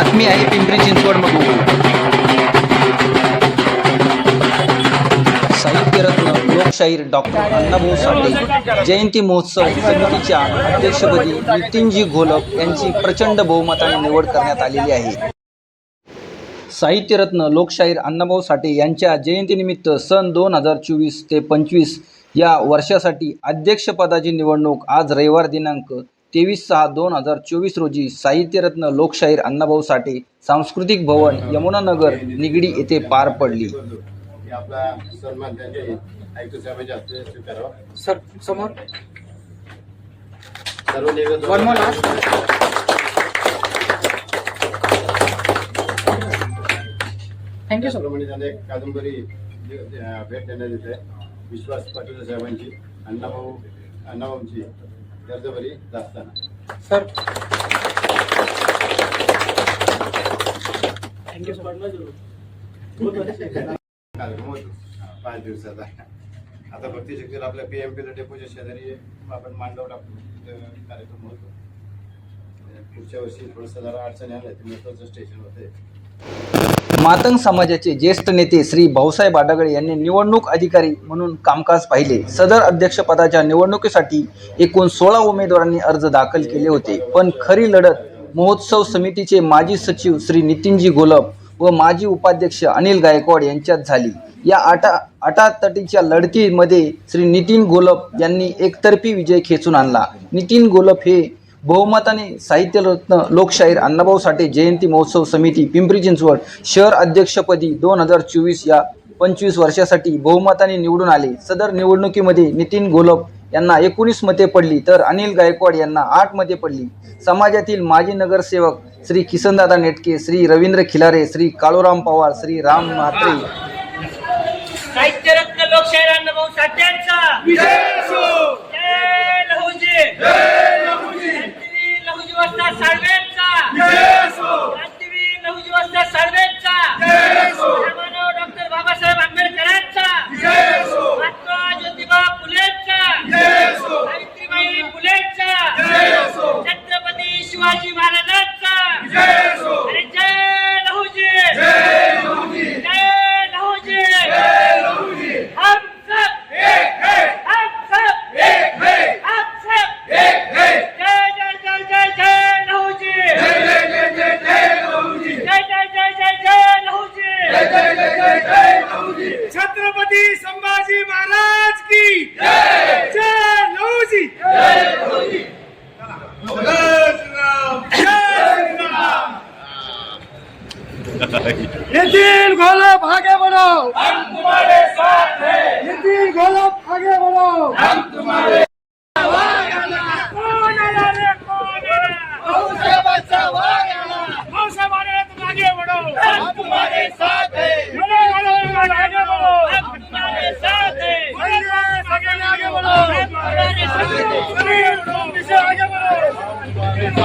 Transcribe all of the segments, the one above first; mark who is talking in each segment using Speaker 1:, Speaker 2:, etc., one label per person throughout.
Speaker 1: बातमी आहे पिंपरी चिंचवडमधून साहित्यरत्न लोकशाहीर डॉक्टर अण्णाभाऊ साठे जयंती महोत्सव समितीच्या अध्यक्षपदी नितीनजी घोलप यांची प्रचंड बहुमताने निवड करण्यात आलेली आहे. साहित्यरत्न लोकशाहीर अण्णाभाऊ साठे यांच्या जयंतीनिमित्त सन दोन हजार चोवीस ते पंचवीस या वर्षासाठी अध्यक्षपदाची निवडणूक आज रविवार दिनांक तेवीस सहा दोन हजार चोवीस रोजी साहित्यरत्न लोकशाहीर अण्णाभाऊ साठे सांस्कृतिक भवन यमुनानगर निगडी येथे पार पडली.
Speaker 2: सर समोर. One more last.
Speaker 3: त्यांना एक कादंबरी भेट देण्यात येते विश्वास पाटील साहेबांची अण्णाभाऊ अण्णाभाऊंची कर्जबरी दास्ताना
Speaker 2: सर. थँक्यू सर
Speaker 3: कार्यक्रम होतो. पाच दिवसाचा आता भक्ती शक्तीला आपल्या पी एम पीला डेपोच्या शेजारी आपण मांडव टाकतो कार्यक्रम होतो. पुढच्या वर्षी थोडंसं जरा अडचणी आल्या ते मेट्रोचं स्टेशन होते
Speaker 1: मातंग समाजाचे ज्येष्ठ नेते श्री भाऊसाहेब आडागळे यांनी निवडणूक अधिकारी म्हणून कामकाज पाहिले. सदर अध्यक्षपदाच्या निवडणुकीसाठी एकूण सोळा उमेदवारांनी अर्ज दाखल केले होते. पण खरी लढत महोत्सव समितीचे माजी सचिव श्री नितीनजी गोलप व माजी उपाध्यक्ष अनिल गायकवाड यांच्यात झाली. या आटा आटातटीच्या लढतीमध्ये श्री नितीन गोलप यांनी एकतर्फी विजय खेचून आणला. नितीन गोलप हे बहुमताने साहित्यरत्न लोकशाहीर अण्णाभाऊ साठे जयंती महोत्सव समिती पिंपरी चिंचवड शहर अध्यक्षपदी दोन हजार चोवीस या पंचवीस वर्षासाठी बहुमताने निवडून आले. सदर निवडणुकीमध्ये नितीन गोलप यांना एकोणीस मते पडली तर अनिल गायकवाड यांना आठ मते पडली. समाजातील माजी नगरसेवक श्री किसनदादा नेटके श्री रवींद्र खिलारे श्री काळूराम पवार श्री राम म्हात्रे.
Speaker 4: साहित्यरत्न लोकशाहीर अण्णाभाऊ साठ्यांचा साळवेंचा
Speaker 2: आगे बढ़ो हम तुम्हारे साथ हैं नितिन गोलब आगे बढ़ो हम तुम्हारे बढ़ो तुम्हारे साथ हैं। आगे बढ़ो
Speaker 4: हम तुम्हारे साथ हैं।
Speaker 2: आगे आगे बढ़ो
Speaker 4: हैं
Speaker 2: आगे बढ़ो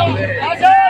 Speaker 2: आगे आगे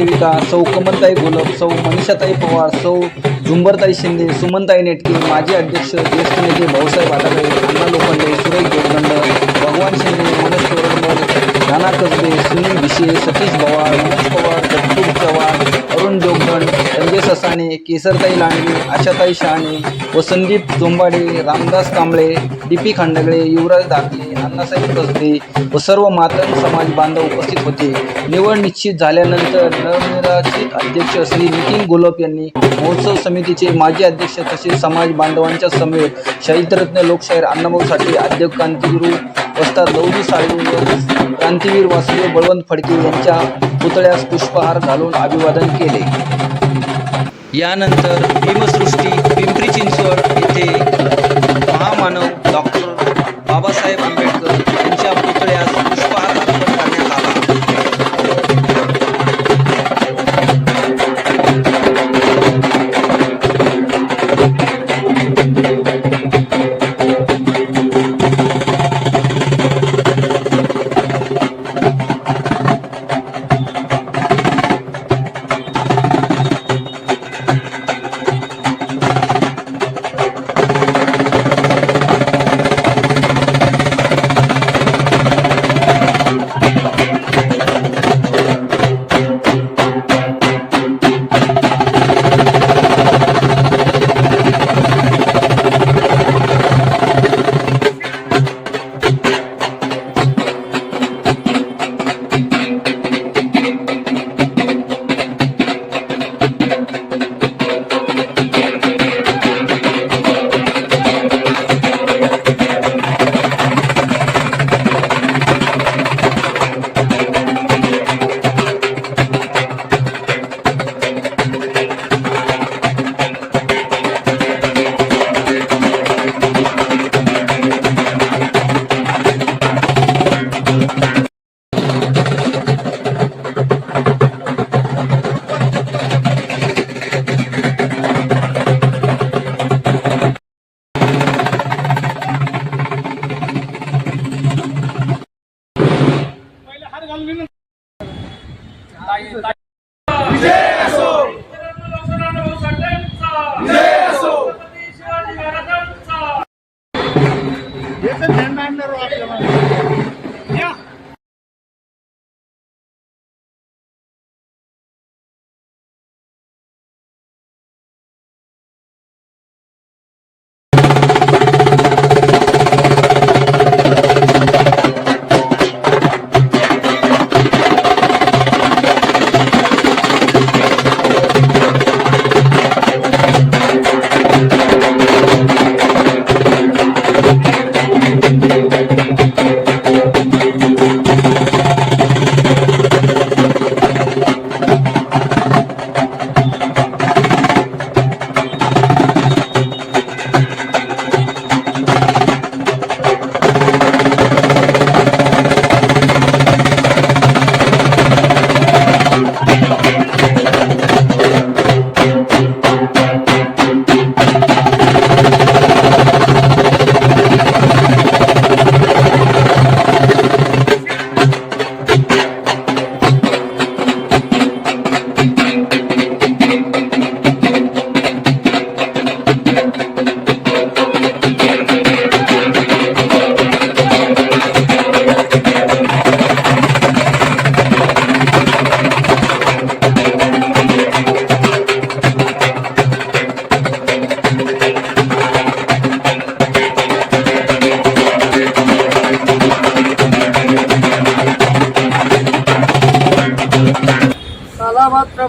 Speaker 1: सेविका सौ कमलताई गोलप सौ मनीषाताई पवार सौ झुंबरताई शिंदे सुमनताई नेटके माजी अध्यक्ष ज्येष्ठ नेते भाऊसाहेब आठागळे अण्णा लोखंडे सुरेश जोडदंड भगवान शिंदे मनोज तोरडमल नाना कसबे सुनील भिशे सतीश पवार मनोज पवार दत्तू चव्हाण अरुण जोगदंड संजय ससाणे केसरताई लांडगे आशाताई शहाणे व संदीप जोंबाडे रामदास कांबळे डी पी खांडगळे युवराज दाखले अण्णासाहेब कसबे व सर्व मातंग समाज बांधव उपस्थित होते. निवड निश्चित झाल्यानंतर नवनिर्वाचित अध्यक्ष श्री नितीन गोलप यांनी महोत्सव समितीचे माजी अध्यक्ष तसेच समाज बांधवांच्या समेत शहीदरत्न लोकशाहीर अण्णाभाऊ साठे अध्यक्ष क्रांतिगुरू वस्ताद लवजी साळवे क्रांतीवीर वासुदेव बळवंत फडके यांच्या पुतळ्यास पुष्पहार घालून अभिवादन केले. यानंतर भीमसृष्टी पिंपरी चिंचवड येथे महामानव डॉक्टर बाबासाहेब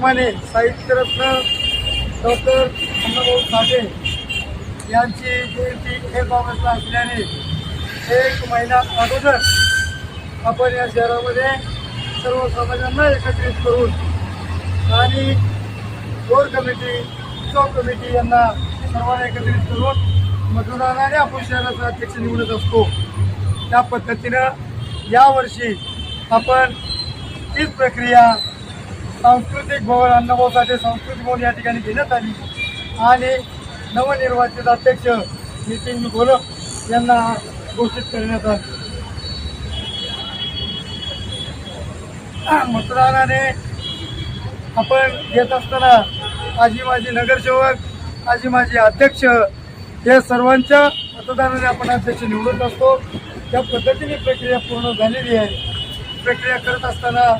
Speaker 2: सालाबादप्रमाणे साहित्यरत्न डॉक्टर अण्णाभाऊ साठे यांची जयंती एक ऑगस्टला असल्याने एक महिना अगोदर आपण या शहरामध्ये सर्व समाजांना एकत्रित करून आणि कोर कमिटी चौक कमिटी यांना सर्वांना एकत्रित करून मतदानाने आपण शहराचा अध्यक्ष निवडत असतो. त्या पद्धतीनं यावर्षी आपण तीच प्रक्रिया सांस्कृतिक भवन अन्नभाऊसाठी सांस्कृतिक भवन या ठिकाणी घेण्यात आली. आणि नवनिर्वाचित अध्यक्ष नितीन गोलक यांना घोषित करण्यात आले. मतदानाने आपण घेत असताना आजी माझी नगरसेवक आजी माझे अध्यक्ष या सर्वांच्या मतदानाने आपण अध्यक्ष निवडत असतो. त्या पद्धतीने प्रक्रिया पूर्ण झालेली आहे. प्रक्रिया करत असताना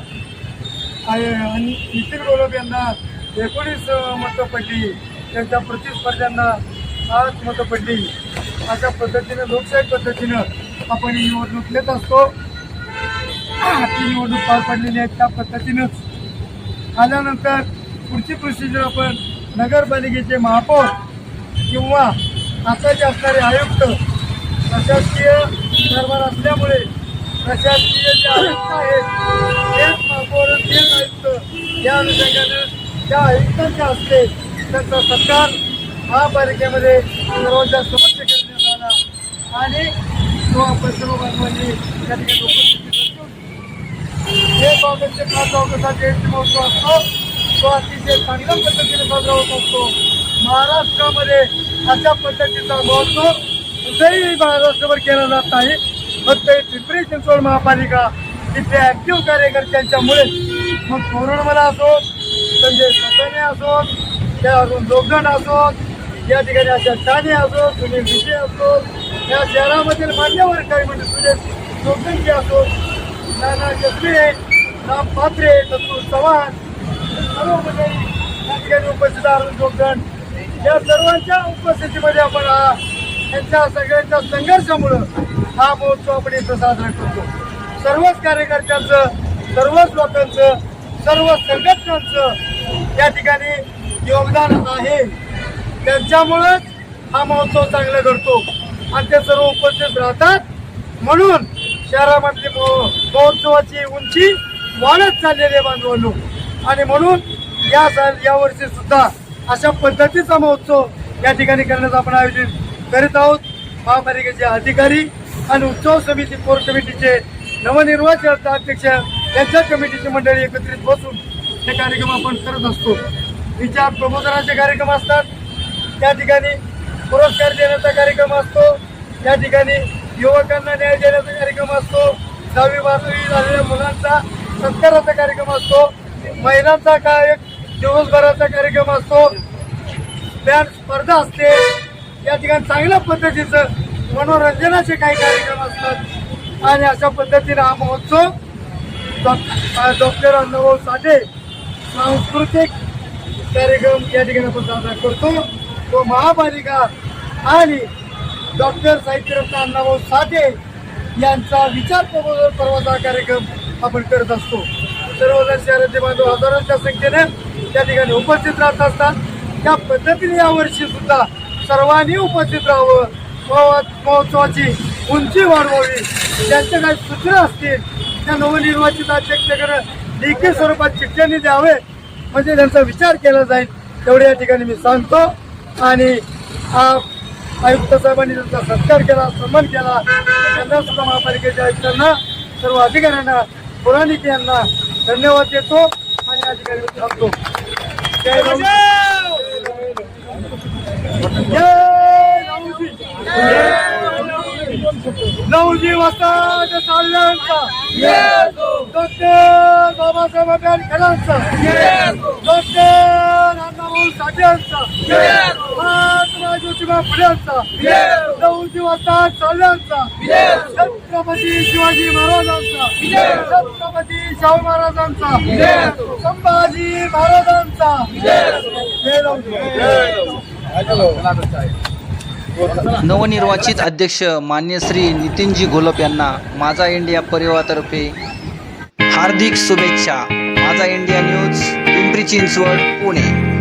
Speaker 2: नितीन गोलप यांना एकोणीस मतं पडली त्यांच्या प्रतिस्पर्ध्यांना आठ मतं पडली अशा पद्धतीनं लोकशाही पद्धतीनं आपण ही निवडणूक घेत असतो. ती निवडणूक पार पडलेली आहे त्या पद्धतीनंच. आल्यानंतर पुढची प्रोसिजर आपण नगरपालिकेचे महापौर किंवा आता जे असणारे आयुक्त प्रशासकीय दरबार असल्यामुळे प्रशासकीय जे आयुक्त आहेत तेच महापौर तेच आयुक्त या अनुषंगानं त्या आयुक्तांच्या असते त्यांचा सत्कार महापालिकेमध्ये सर्वात जास्त मत करण्यात आला आणि तो आपण सर्व बांधवांनी त्या ठिकाणी उपस्थित असतो एक पाच ऑगस्ट जयंती महोत्सव असतो तो अतिशय चांगल्या पद्धतीने साजरा होत असतो महाराष्ट्रामध्ये अशा पद्धतीचा महोत्सव कुठेही महाराष्ट्रभर केला जात नाही. फक्त ते पिंपरी चिंचवड महापालिका तिथले ॲक्टिव्ह कार्यकर्त्यांच्यामुळे. मग कोरोनामध्ये असो संजय ससाने असो त्या अजून जोगदंड असो या ठिकाणी अशा ठाणे असो सुनील विजय असो या शहरामधील मान्यवर काही म्हणजे सुनील जोगदंडचे असो नाना जसमिरे राम पात्रे दत्तू चव्हाण सर्व मंडळी या ठिकाणी उपस्थित आहोत जोगदंड या सर्वांच्या उपस्थितीमध्ये आपण हा यांच्या सगळ्यांच्या संघर्षामुळं हा महोत्सव आपण इथं साजरा करतो. सर्वच कार्यकर्त्यांचं सर्वच लोकांचं सर्व संघटनांचं या ठिकाणी योगदान आहे. त्यांच्यामुळंच हा महोत्सव चांगला घडतो. आणि ते सर्व उपस्थित राहतात. म्हणून शहरामधली महोत्सवाची उंची वाढत चाललेली आहे बांधवांनो. आणि म्हणून या साल यावर्षी सुद्धा अशा पद्धतीचा महोत्सव या ठिकाणी करण्याचं आपण आयोजित करीत आहोत. महापालिकेचे अधिकारी आणि उत्सव समिती कोर कमिटीचे नवनिर्वाचित अध्यक्ष यांच्या कमिटीची मंडळी एकत्रित बसून हे कार्यक्रम आपण करत असतो. विचार प्रबोधनाचे कार्यक्रम असतात. त्या ठिकाणी पुरस्कार देण्याचा कार्यक्रम असतो. त्या ठिकाणी युवकांना न्याय देण्याचा कार्यक्रम असतो. दहावी बारावी झालेल्या मुलांचा सत्काराचा कार्यक्रम असतो. महिलांचा काय दिवसभराचा कार्यक्रम असतो. बँड स्पर्धा असते. या ठिकाणी चांगल्या पद्धतीचं मनोरंजनाचे काही कार्यक्रम असतात. आणि अशा पद्धतीने हा महोत्सव डॉक्टर अण्णाभाऊ साठे सांस्कृतिक कार्यक्रम या ठिकाणी आपण साजरा करतो. तो महापालिका आणि डॉक्टर साहित्यरत्न अण्णाभाऊ साठे यांचा विचार प्रबोधन पर्वाचा कार्यक्रम आपण करत असतो. सर्वजण शहराचे बांधव हजारांच्या संख्येने त्या ठिकाणी उपस्थित राहत असतात. त्या पद्धतीने यावर्षी सुद्धा सर्वांनी उपस्थित राहावं. महोत्सवाची उंची वाढवावी. त्यांच्या काही सूचना असतील त्या नवनिर्वाचित अध्यक्षाकडे लेखी स्वरूपात शिक्षणी द्यावे. म्हणजे त्यांचा विचार केला जाईल तेवढे या ठिकाणी मी सांगतो. आणि आयुक्त साहेबांनी त्यांचा सत्कार केला सन्मान केला त्यांना सुद्धा महापालिकेच्या आयुक्तांना सर्व अधिकाऱ्यांना पुराणिक यांना धन्यवाद देतो. आणि या ठिकाणी मी थांबतो. नऊजी वाजता चालल्यांचा डॉक्टर बाबासाहेब आंबेडकरांचा डॉक्टर अण्णाभाऊ साठेंचा महात्मा ज्योतिबा फुलेंचा नऊजी वाजता चालल्यांचा छत्रपती शिवाजी महाराजांचा. छत्रपती शाहू महाराजांचा. संभाजी महाराजांचा.
Speaker 1: नवनिर्वाचित अध्यक्ष मान्य श्री नितीनजी घोलप यांना माझा इंडिया परिवारातर्फे हार्दिक शुभेच्छा. Majha India news Pimpri Chinchwad Pune.